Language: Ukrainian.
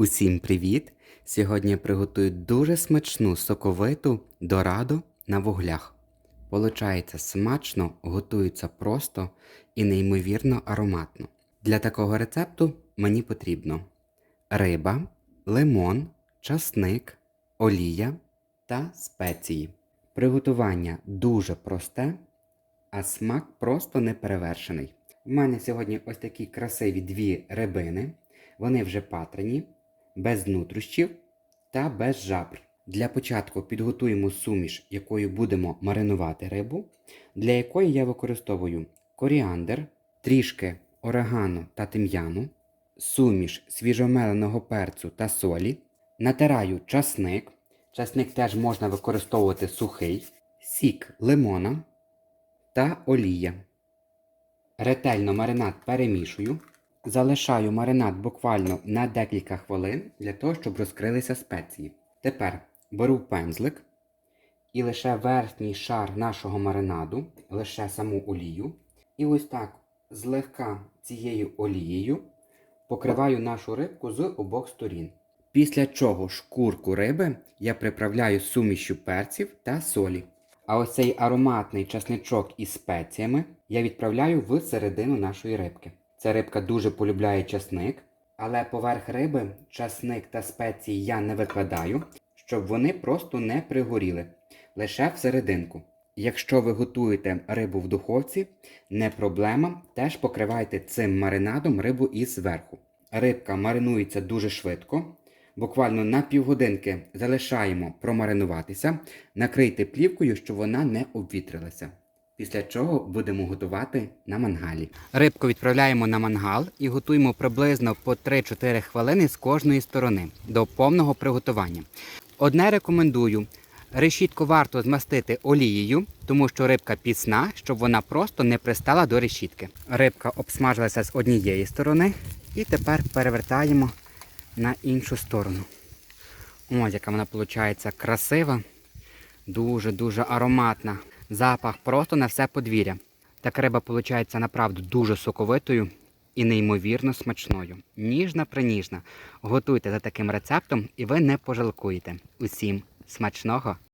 Усім привіт! Сьогодні я приготую дуже смачну соковиту дораду на вуглях. Получається смачно, готується просто і неймовірно ароматно. Для такого рецепту мені потрібно риба, лимон, часник, олія та спеції. Приготування дуже просте, а смак просто неперевершений. У мене сьогодні ось такі красиві дві рибини. Вони вже патрені, без нутрощів та без жабр. Для початку підготуємо суміш, якою будемо маринувати рибу, для якої я використовую коріандр, трішки орегано та тим'яну, суміш свіжомеленого перцю та солі, натираю часник. Часник теж можна використовувати сухий, сік лимона та олія. Ретельно маринад перемішую. Залишаю маринад буквально на декілька хвилин для того, щоб розкрилися спеції. Тепер беру пензлик і лише верхній шар нашого маринаду, лише саму олію. І ось так злегка цією олією покриваю нашу рибку з обох сторін. Після чого шкурку риби я приправляю сумішю перців та солі. А ось цей ароматний часничок із спеціями я відправляю в середину нашої рибки. Ця рибка дуже полюбляє часник, але поверх риби часник та спеції я не викладаю, щоб вони просто не пригоріли, лише всерединку. Якщо ви готуєте рибу в духовці, не проблема, теж покривайте цим маринадом рибу і зверху. Рибка маринується дуже швидко. Буквально на півгодинки залишаємо промаринуватися, накрийте плівкою, щоб вона не обвітрилася. Після чого будемо готувати на мангалі. Рибку відправляємо на мангал і готуємо приблизно по 3-4 хвилини з кожної сторони до повного приготування. Одне рекомендую. Решітку варто змастити олією, тому що рибка пісна, щоб вона просто не пристала до решітки. Рибка обсмажилася з однієї сторони і тепер перевертаємо на іншу сторону. Ось яка вона виходить красива, дуже-дуже ароматна. Запах просто на все подвір'я. Така риба виходить направду дуже соковитою і неймовірно смачною. Ніжна приніжна. Готуйте за таким рецептом і ви не пожалкуєте. Усім смачного!